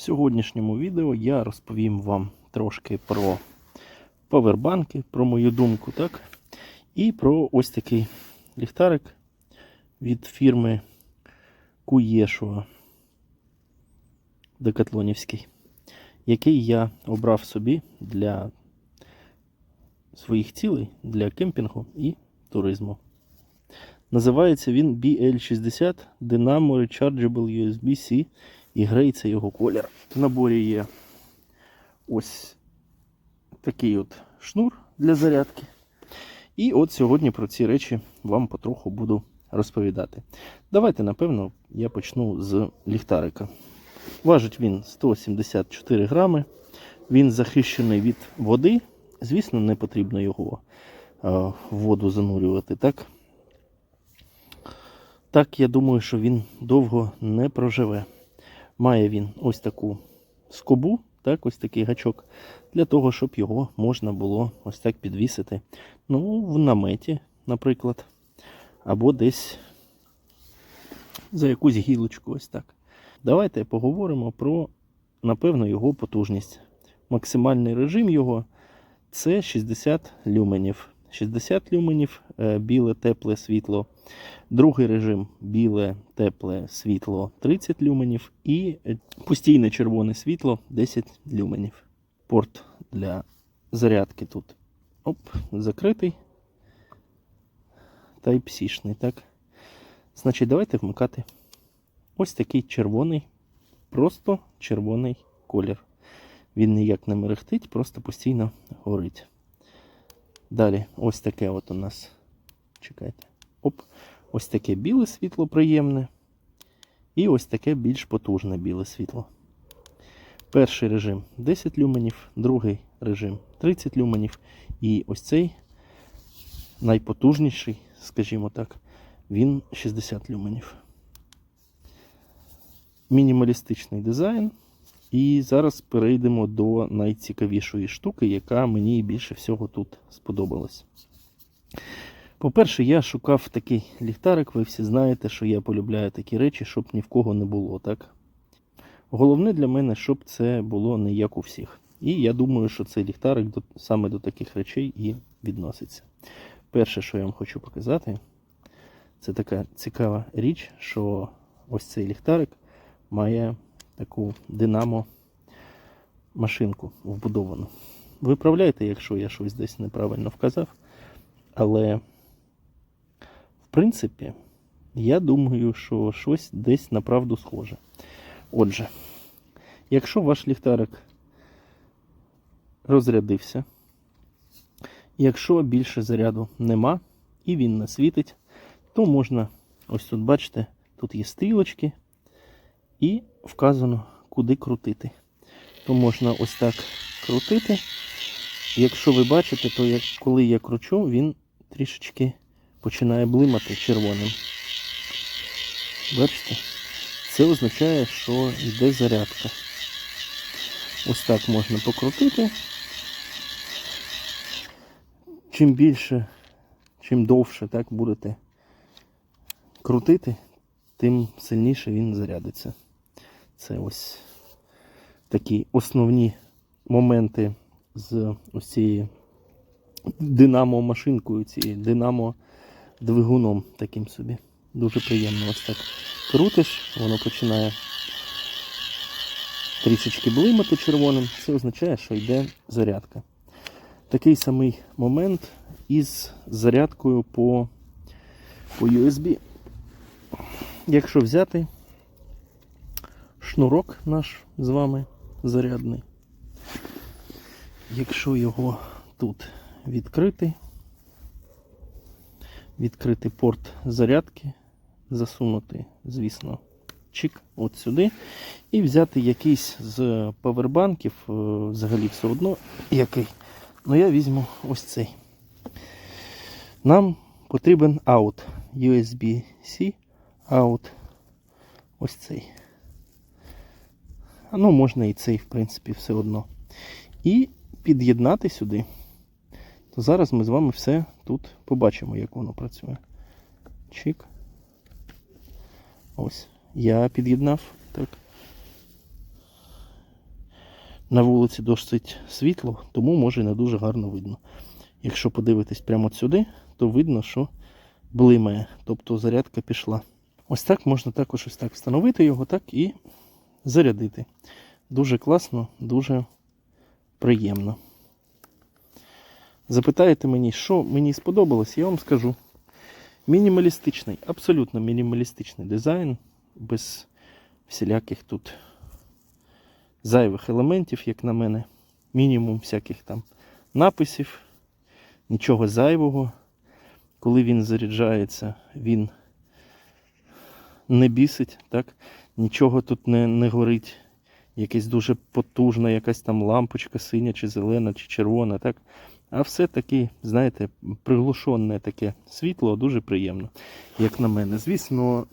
В сьогоднішньому відео я розповім вам трошки про павербанки, про мою думку, так? І про ось такий ліхтарик від фірми Куєшуа Декатлонівський, який я обрав собі для своїх цілей, для кемпінгу і туризму. Називається він BL60 Dynamo Rechargeable USB-C і греється його колір. В наборі є ось такий от шнур для зарядки. І от сьогодні про ці речі вам потроху буду розповідати. Давайте, напевно, я почну з ліхтарика. Важить він 174 грами. Він захищений від води. Звісно, не потрібно його е, в воду занурювати, так? Так, я думаю, що він довго не проживе. Має він ось таку скобу, так, ось такий гачок, для того, щоб його можна було ось так підвісити. Ну, в наметі, наприклад, або десь за якусь гілочку, ось так. Давайте поговоримо про, напевно, його потужність. Максимальний режим його це 60 люменів. 60 люменів е, біле тепле світло. Другий режим біле тепле світло 30 люменів. І е, постійне червоне світло 10 люменів. Порт для зарядки тут оп, закритий. Type-C-шний, так? Значить, давайте вмикати ось такий червоний, просто червоний колір. Він ніяк не мерехтить, просто постійно горить. Далі, ось таке от у нас. Чекайте. Оп. Ось таке біле світло приємне. І ось таке більш потужне біле світло. Перший режим 10 люменів, другий режим 30 люменів. І ось цей найпотужніший, скажімо так, він 60 люменів. Мінімалістичний дизайн. І зараз перейдемо до найцікавішої штуки, яка мені більше всього тут сподобалась. По-перше, я шукав такий ліхтарик, ви всі знаєте, що я полюбляю такі речі, щоб ні в кого не було. так? Головне для мене, щоб це було не як у всіх. І я думаю, що цей ліхтарик до, саме до таких речей і відноситься. Перше, що я вам хочу показати, це така цікава річ, що ось цей ліхтарик має таку динамо машинку вбудовану. Виправляйте, якщо я щось десь неправильно вказав. Але, в принципі, я думаю, що щось десь на правду схоже. Отже, якщо ваш ліхтарик розрядився, якщо більше заряду нема і він не світить, то можна, ось тут бачите, тут є стрілочки, і вказано, куди крутити. То можна ось так крутити. Якщо ви бачите, то як, коли я кручу, він трішечки починає блимати червоним. Бачите? Це означає, що йде зарядка. Ось так можна покрутити. Чим більше, чим довше так будете крутити, тим сильніше він зарядиться. Це ось такі основні моменти з ось динамо-машинкою, цією динамо-двигуном таким собі. Дуже приємно ось так крутиш, воно починає трішечки блимати червоним. Це означає, що йде зарядка. Такий самий момент із зарядкою по, по USB. Якщо взяти шнурок наш з вами зарядний. Якщо його тут відкрити, відкрити порт зарядки, засунути, звісно, чик от сюди, і взяти якийсь з павербанків, е, взагалі все одно, який. Ну я візьму ось цей. Нам потрібен out USB-C, out ось цей. Ну, можна і цей, в принципі, все одно. І під'єднати сюди. То зараз ми з вами все тут побачимо, як воно працює. Чик. Ось. Я під'єднав. Так. На вулиці досить світло, тому може не дуже гарно видно. Якщо подивитись прямо сюди, то видно, що блимає, тобто зарядка пішла. Ось так можна також ось так встановити його, так і зарядити. Дуже класно, дуже приємно. Запитаєте мені, що мені сподобалось, я вам скажу. Мінімалістичний, абсолютно мінімалістичний дизайн, без всіляких тут зайвих елементів, як на мене. Мінімум всяких там написів, нічого зайвого. Коли він заряджається, він не бісить, так? Нічого тут не, не горить. Якась дуже потужна, якась там лампочка синя, чи зелена, чи червона, так? А все таки, знаєте, приглушене таке світло, дуже приємно, як на мене. Звісно,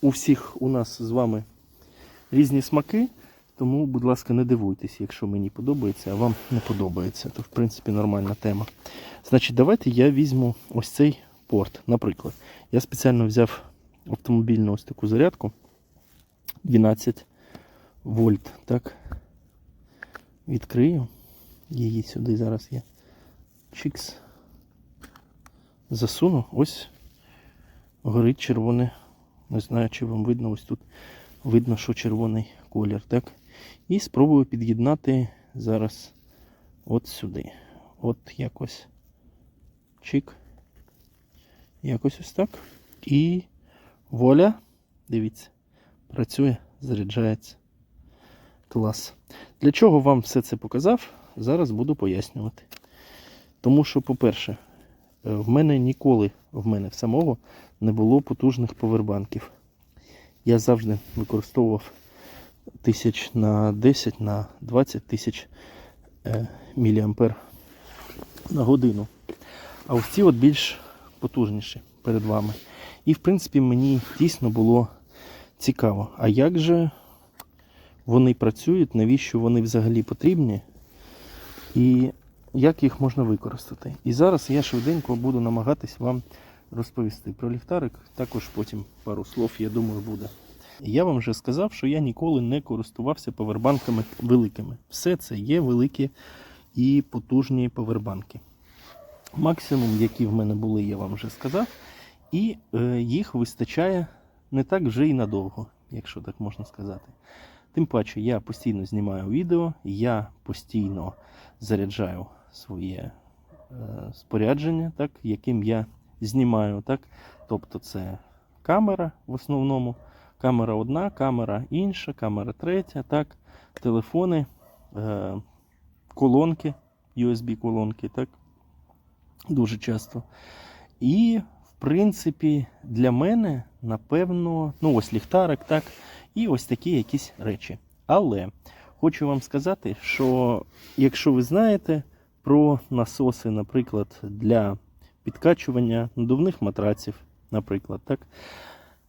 у всіх у нас з вами різні смаки, тому, будь ласка, не дивуйтесь, якщо мені подобається, а вам не подобається. То, в принципі, нормальна тема. Значить, давайте я візьму ось цей порт. Наприклад, я спеціально взяв автомобільну ось таку зарядку 12 вольт. Так. Відкрию її сюди зараз я. Чікс. Засуну. Ось горить червоне. Не знаю, чи вам видно, ось тут видно, що червоний колір, так? І спробую під'єднати зараз от сюди. От якось. Чик. Якось ось так. І воля. Дивіться, працює, заряджається. Клас. Для чого вам все це показав? Зараз буду пояснювати. Тому що, по-перше, е, в мене ніколи в мене в самого не було потужних повербанків. Я завжди використовував тисяч на 10 на 20 тисяч е, міліампер на годину. А ось ці от більш потужніші перед вами. І, в принципі, мені дійсно було цікаво. А як же вони працюють, навіщо вони взагалі потрібні? І як їх можна використати. І зараз я швиденько буду намагатись вам розповісти про ліхтарик. Також потім пару слов, я думаю, буде. Я вам вже сказав, що я ніколи не користувався повербанками великими. Все це є великі і потужні повербанки. Максимум, які в мене були, я вам вже сказав. І е, їх вистачає не так вже і надовго, якщо так можна сказати. Тим паче, я постійно знімаю відео, я постійно заряджаю своє е, спорядження, так, яким я знімаю. Так. Тобто це камера в основному, камера одна, камера інша, камера третя, так, телефони, е, колонки, USB-колонки, так, дуже часто. І, в принципі, для мене, напевно, ну ось ліхтарик, так, і ось такі якісь речі. Але хочу вам сказати, що якщо ви знаєте про насоси, наприклад, для підкачування надувних матраців, наприклад, так,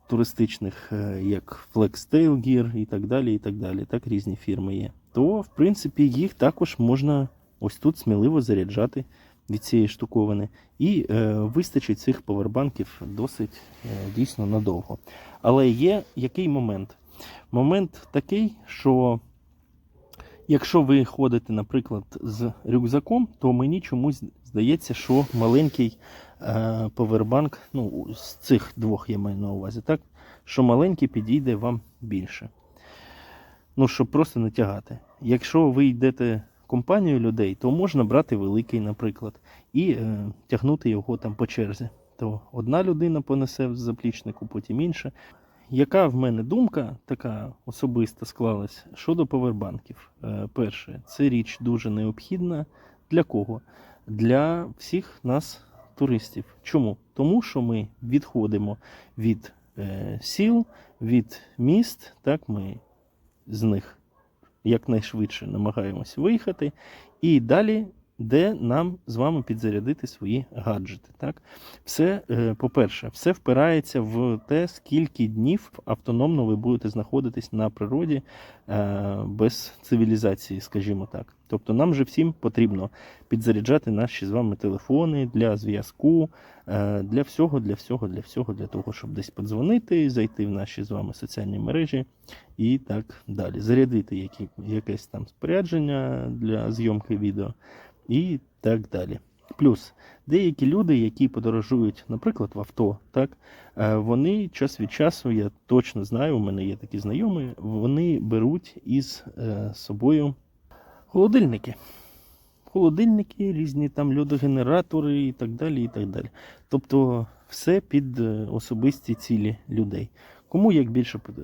туристичних, е, як Flextail Gear і так далі, і так далі, так, різні фірми є, то, в принципі, їх також можна ось тут сміливо заряджати від цієї штуковини. І е, вистачить цих повербанків досить е, дійсно надовго. Але є який момент? Момент такий, що якщо ви ходите, наприклад, з рюкзаком, то мені чомусь здається, що маленький е, повербанк, ну, з цих двох я маю на увазі, так, що маленький підійде вам більше. Ну, щоб просто не тягати. Якщо ви йдете компанію людей, то можна брати великий, наприклад, і е, тягнути його там по черзі. То одна людина понесе в заплічнику, потім інша. Яка в мене думка така особиста склалась щодо повербанків? Е, перше, це річ дуже необхідна. Для кого? Для всіх нас, туристів. Чому? Тому що ми відходимо від е, сіл, від міст, так ми з них якнайшвидше намагаємось виїхати, і далі, де нам з вами підзарядити свої гаджети. Так? Все, е, по-перше, все впирається в те, скільки днів автономно ви будете знаходитись на природі е, без цивілізації, скажімо так. Тобто нам же всім потрібно підзаряджати наші з вами телефони для зв'язку, е, для всього, для всього, для всього, для того, щоб десь подзвонити, зайти в наші з вами соціальні мережі і так далі. Зарядити які, якесь там спорядження для зйомки відео і так далі. Плюс деякі люди, які подорожують, наприклад, в авто, так, е, вони час від часу, я точно знаю, у мене є такі знайомі, вони беруть із е, собою холодильники. Холодильники, різні там льодогенератори і так далі. і так далі. Тобто все під е, особисті цілі людей. Кому як більше е,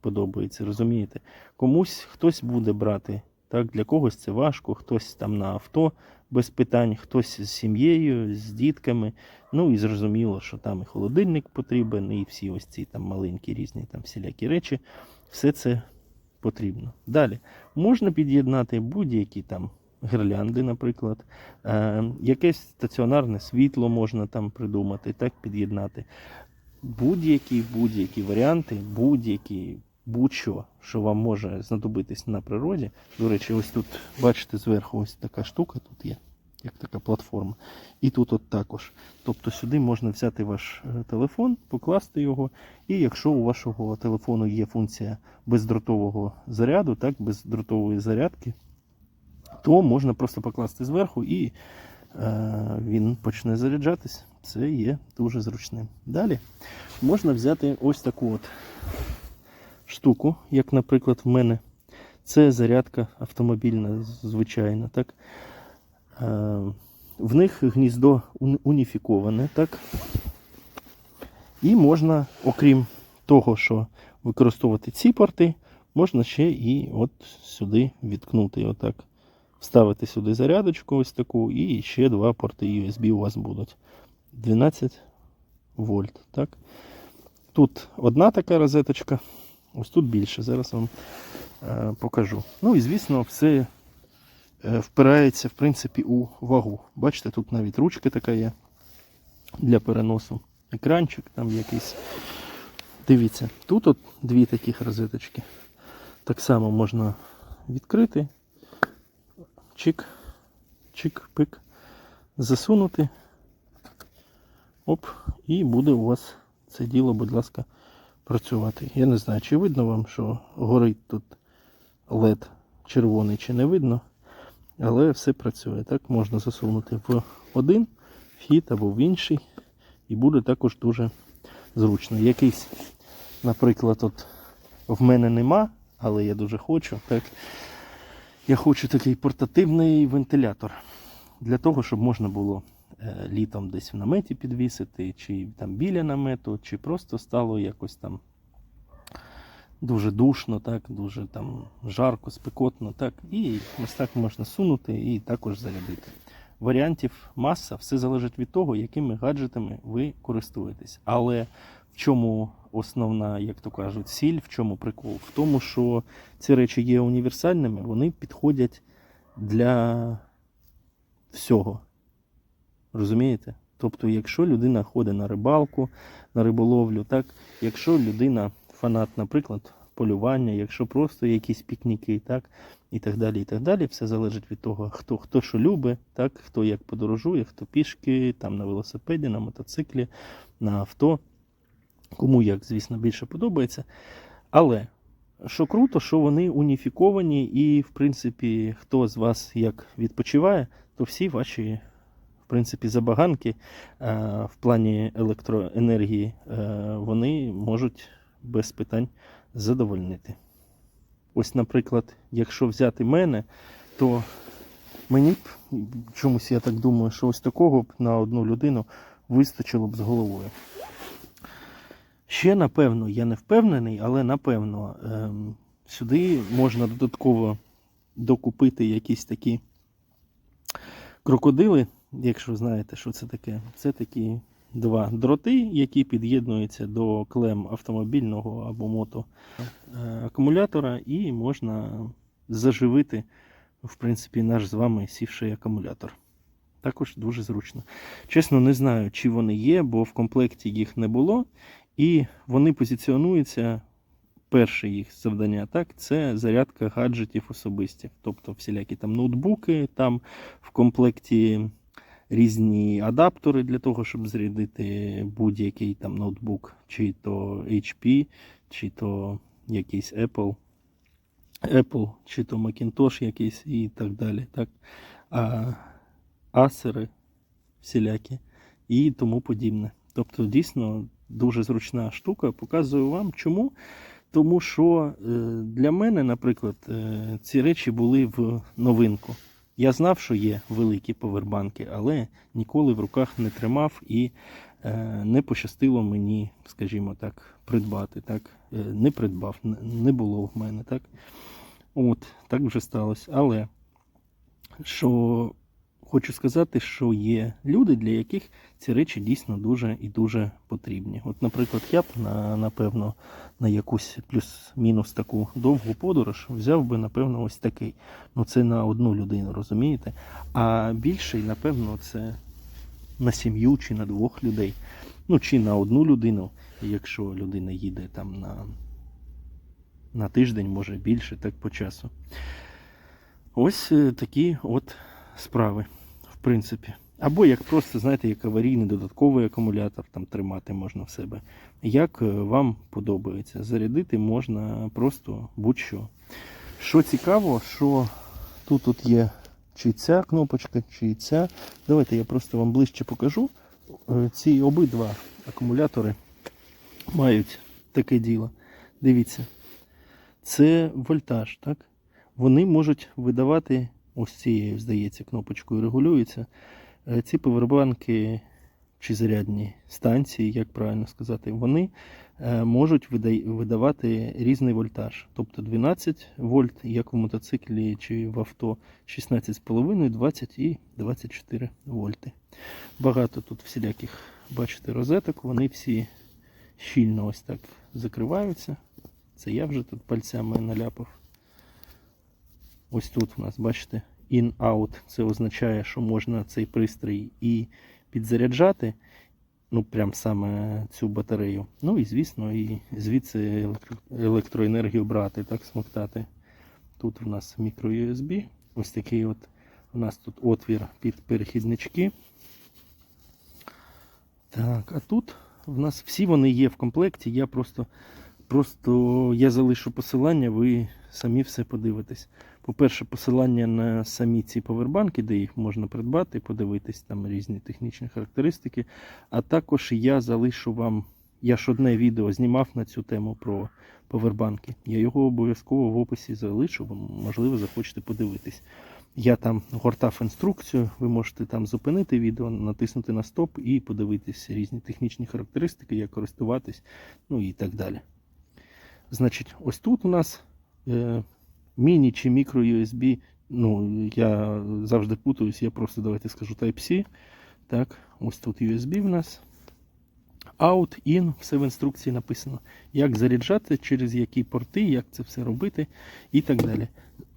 подобається, розумієте? Комусь хтось буде брати. Так, для когось це важко, хтось там на авто без питань, хтось з сім'єю, з дітками. Ну і зрозуміло, що там і холодильник потрібен, і всі ось ці там маленькі різні там всілякі речі. Все це потрібно. Далі можна під'єднати будь-які там гірлянди, наприклад, е, якесь стаціонарне світло можна там придумати, так під'єднати. Будь-які будь-які варіанти, будь-які будь-що, що вам може знадобитись на природі. До речі, ось тут, бачите, зверху ось така штука тут є, як така платформа. І тут от також. Тобто сюди можна взяти ваш е, телефон, покласти його, і якщо у вашого телефону є функція бездротового заряду, так, бездротової зарядки, то можна просто покласти зверху і е, він почне заряджатись. Це є дуже зручним. Далі можна взяти ось таку от штуку, як, наприклад, в мене. Це зарядка автомобільна, звичайна. Так? Е, в них гніздо уніфіковане, так? І можна, окрім того, що використовувати ці порти, можна ще і от сюди відкнути. Отак. Вставити сюди зарядочку ось таку, і ще два порти USB у вас будуть. 12 вольт. Так? Тут одна така розеточка, ось тут більше. Зараз вам е, покажу. Ну і звісно, все впирається в принципі у вагу. Бачите, тут навіть ручка така є для переносу. Екранчик там якийсь. Дивіться, тут от дві таких розеточки. Так само можна відкрити. Чик, чик, пик, засунути. Оп, і буде у вас це діло, будь ласка, працювати. Я не знаю, чи видно вам, що горить тут LED червоний, чи не видно. Але все працює. Так можна засунути в один вхід або в інший. І буде також дуже зручно. Якийсь, наприклад, от в мене нема, але я дуже хочу. Так? Я хочу такий портативний вентилятор. Для того, щоб можна було е, літом десь в наметі підвісити, чи там біля намету, чи просто стало якось там дуже душно, так, дуже там жарко, спекотно. Так, і ось так можна сунути і також зарядити. Варіантів маса, все залежить від того, якими гаджетами ви користуєтесь. Але в чому основна, як то кажуть, сіль, в чому прикол? В тому, що ці речі є універсальними, вони підходять для всього. Розумієте? Тобто, якщо людина ходить на рибалку, на риболовлю, так, якщо людина фанат, наприклад, полювання, якщо просто якісь пікніки, так, і так далі, і так далі, все залежить від того, хто, хто що любить, так, хто як подорожує, хто пішки, там на велосипеді, на мотоциклі, на авто, кому як, звісно, більше подобається. Але що круто, що вони уніфіковані, і, в принципі, хто з вас як відпочиває, то всі ваші в принципі, забаганки е, в плані електроенергії е, вони можуть без питань задовольнити. Ось, наприклад, якщо взяти мене, то мені б чомусь я так думаю, що ось такого б на одну людину вистачило б з головою. Ще, напевно, я не впевнений, але напевно ем, сюди можна додатково докупити якісь такі крокодили, якщо знаєте, що це таке. Це такі два дроти, які під'єднуються до клем автомобільного або мото е, акумулятора, і можна заживити, в принципі, наш з вами сівший акумулятор. Також дуже зручно. Чесно, не знаю, чи вони є, бо в комплекті їх не було. І вони позиціонуються перше їх завдання, так, це зарядка гаджетів особистих. Тобто всілякі там ноутбуки, там в комплекті різні адаптери для того, щоб зарядити будь-який там ноутбук, чи то HP, чи то якийсь Apple, Apple, чи то Macintosh якийсь і так далі. Так? А асери всілякі і тому подібне. Тобто, дійсно дуже зручна штука. Показую вам чому. Тому що е, для мене, наприклад, е, ці речі були в новинку. Я знав, що є великі повербанки, але ніколи в руках не тримав і е, не пощастило мені, скажімо так, придбати. Так? Е, Не придбав, не- було в мене. Так? От, так вже сталося. Але що хочу сказати, що є люди, для яких ці речі дійсно дуже і дуже потрібні. От, наприклад, я б на, напевно на якусь плюс-мінус таку довгу подорож взяв би, напевно, ось такий. Ну це на одну людину, розумієте? А більший, напевно, це на сім'ю чи на двох людей. Ну, чи на одну людину, якщо людина їде там на, на тиждень, може більше, так по часу. Ось е, такі от справи, принципі. Або як просто, знаєте, як аварійний додатковий акумулятор там тримати можна в себе. Як е, вам подобається. Зарядити можна просто будь-що. Що цікаво, що тут тут є чи ця кнопочка, чи ця. Давайте я просто вам ближче покажу. Е, Ці обидва акумулятори мають таке діло. Дивіться, це вольтаж, так? Вони можуть видавати ось цією, здається, кнопочкою регулюється. Е, Ці повербанки чи зарядні станції, як правильно сказати, вони е, можуть видавати різний вольтаж. Тобто 12 вольт, як в мотоциклі чи в авто, 16,5, 20 і 24 вольти. Багато тут всіляких, бачите, розеток, вони всі щільно ось так закриваються. Це я вже тут пальцями наляпав. Ось тут у нас, бачите, in-out. Це означає, що можна цей пристрій і підзаряджати, ну прям саме цю батарею. Ну і звісно, і звідси електроенергію брати, так смоктати. Тут у нас мікро USB. Ось такий от у нас тут отвір під перехіднички. Так, а тут в нас всі вони є в комплекті. Я просто, просто я залишу посилання, ви самі все подивитесь. По-перше, посилання на самі ці повербанки, де їх можна придбати, подивитись там різні технічні характеристики. А також я залишу вам, я ж одне відео знімав на цю тему про повербанки. Я його обов'язково в описі залишу, ви, можливо, захочете подивитись. Я там гортав інструкцію, ви можете там зупинити відео, натиснути на стоп і подивитись різні технічні характеристики, як користуватись, ну і так далі. Значить, ось тут у нас е, міні чи мікро USB. Ну, я завжди путаюсь, я просто давайте скажу Type-C. Так, ось тут USB в нас. Out, in, все в інструкції написано. Як заряджати, через які порти, як це все робити і так далі.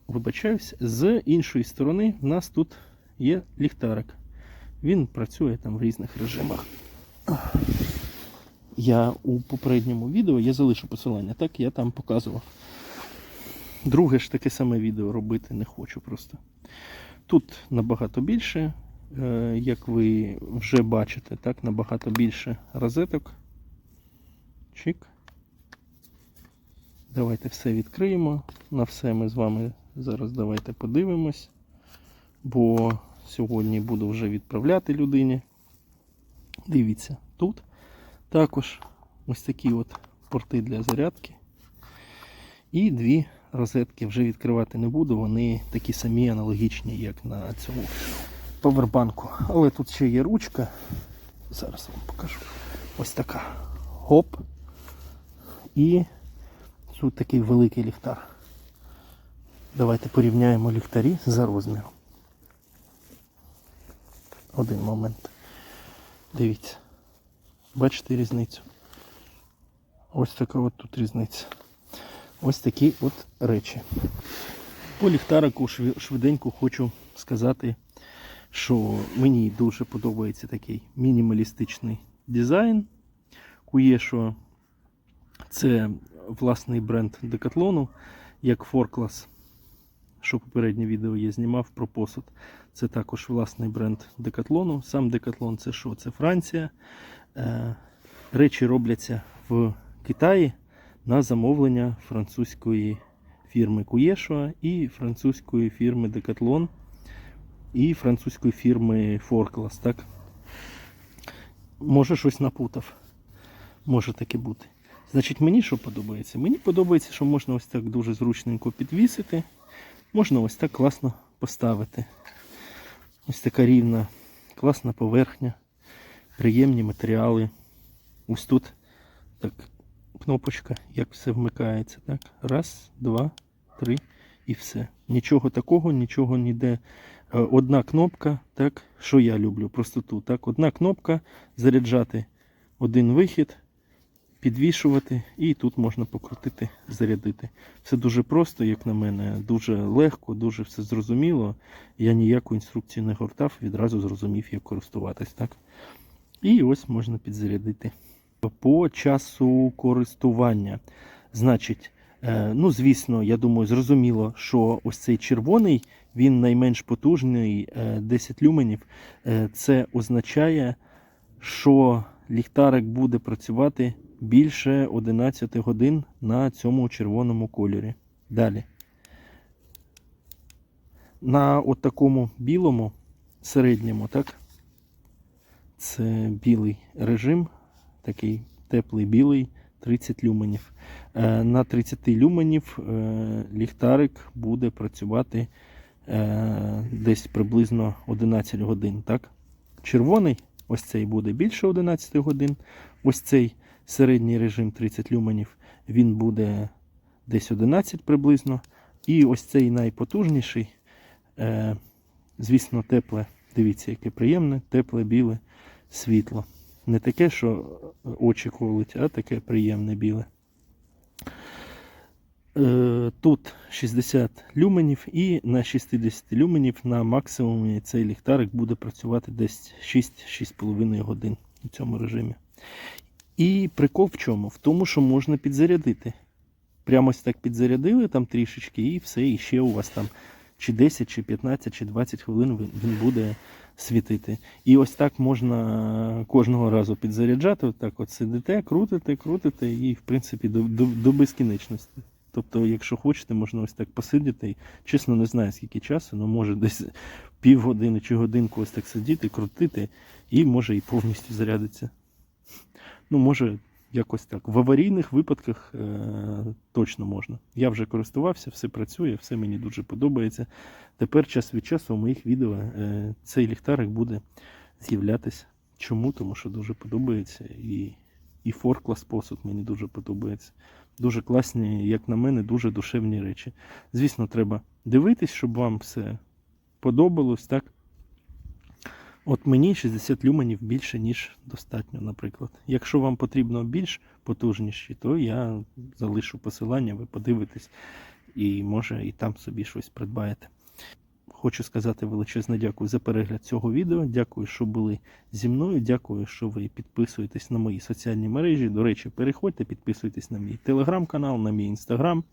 Вибачаюсь, з іншої сторони в нас тут є ліхтарик. Він працює там в різних режимах. Я у попередньому відео я залишу посилання, так я там показував. Друге ж таке саме відео робити не хочу просто. Тут набагато більше, е, як ви вже бачите, так, набагато більше розеток. Чик. Давайте все відкриємо. На все ми з вами зараз давайте подивимось. Бо сьогодні буду вже відправляти людині. Дивіться, тут також ось такі от порти для зарядки. І дві розетки вже відкривати не буду, вони такі самі аналогічні, як на цьому повербанку. Але тут ще є ручка. Зараз вам покажу. Ось така. Гоп. І тут такий великий ліхтар. Давайте порівняємо ліхтарі за розміром. Один момент. Дивіться. Бачите різницю? Ось така от тут різниця. Ось такі от речі. По ліхтарику швиденько хочу сказати, що мені дуже подобається такий мінімалістичний дизайн. Кує, що Це власний бренд Декатлону, як Форклас, що попереднє відео я знімав про посуд. Це також власний бренд Декатлону. Сам Декатлон це що? Це Франція. Е, Речі робляться в Китаї на замовлення французької фірми Куєшуа і французької фірми Decathlon і французької фірми Форклас. Так? Може щось напутав. Може таке бути. Значить, мені що подобається? Мені подобається, що можна ось так дуже зручненько підвісити. Можна ось так класно поставити. Ось така рівна, класна поверхня, приємні матеріали. Ось тут так, кнопочка, як все вмикається. Так? Раз, два, три і все. Нічого такого, нічого ніде. Е, Одна кнопка, так, що я люблю, простоту. Так, одна кнопка заряджати один вихід, підвішувати, і тут можна покрутити, зарядити. Все дуже просто, як на мене, дуже легко, дуже все зрозуміло. Я ніяку інструкцію не гортав, відразу зрозумів, як користуватись. І ось можна підзарядити. По часу користування. Значить, е, ну, звісно, я думаю, зрозуміло, що ось цей червоний, він найменш потужний, е, 10 люменів. Е, Це означає, що ліхтарик буде працювати більше 11 годин на цьому червоному кольорі. Далі. На от такому білому середньому, так? Це білий режим, такий теплий білий, 30 люменів. Е, На 30 люменів е, ліхтарик буде працювати е, десь приблизно 11 годин. Так? Червоний, ось цей буде більше 11 годин. Ось цей середній режим 30 люменів, він буде десь 11 приблизно. І ось цей найпотужніший, звісно, тепле. Дивіться, яке приємне, тепле, біле світло. Не таке, що очі колить, а таке приємне біле. Е, Тут 60 люменів і на 60 люменів на максимумі цей ліхтарик буде працювати десь 6-6,5 годин у цьому режимі. І прикол в чому? В тому, що можна підзарядити. Прямо ось так підзарядили там трішечки, і все, і ще у вас там чи 10, чи 15, чи 20 хвилин він буде світити. І ось так можна кожного разу підзаряджати. Отак от сидите, крутите, крутите, і в принципі до, до, до безкінечності. Тобто, якщо хочете, можна ось так посидіти. І, чесно, не знаю скільки часу, але може десь півгодини чи годинку ось так сидіти, крутити, і може і повністю зарядиться. Ну, може, якось так. В аварійних випадках е, точно можна. Я вже користувався, все працює, все мені дуже подобається. Тепер час від часу у моїх відео е, цей ліхтарик буде з'являтися. Чому? Тому що дуже подобається. І, і форклас посуд мені дуже подобається. Дуже класні, як на мене, дуже душевні речі. Звісно, треба дивитись, щоб вам все подобалось, так? От мені 60 люменів більше, ніж достатньо, наприклад. Якщо вам потрібно більш потужніші, то я залишу посилання, ви подивитесь і може і там собі щось придбаєте. Хочу сказати величезне дякую за перегляд цього відео. Дякую, що були зі мною. Дякую, що ви підписуєтесь на мої соціальні мережі. До речі, переходьте, підписуйтесь на мій телеграм-канал, на мій інстаграм,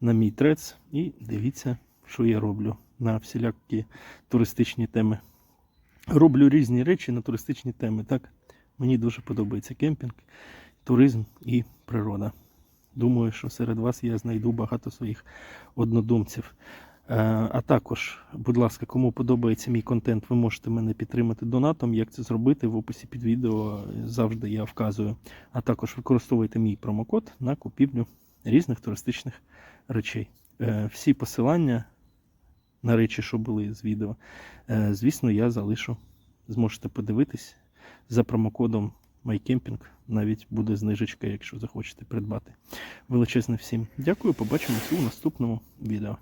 на мій трец і дивіться, що я роблю на всілякі туристичні теми. Роблю різні речі на туристичні теми. Так, мені дуже подобається кемпінг, туризм і природа. Думаю, що серед вас я знайду багато своїх однодумців. Е, А також, будь ласка, кому подобається мій контент, ви можете мене підтримати донатом. Як це зробити в описі під відео завжди я вказую. А також використовуйте мій промокод на купівлю різних туристичних речей. Е, Всі посилання на речі, що були з відео, е, звісно, я залишу. Зможете подивитись за промокодом MyCamping. Навіть буде знижечка, якщо захочете придбати. Величезне всім дякую. Побачимося у наступному відео.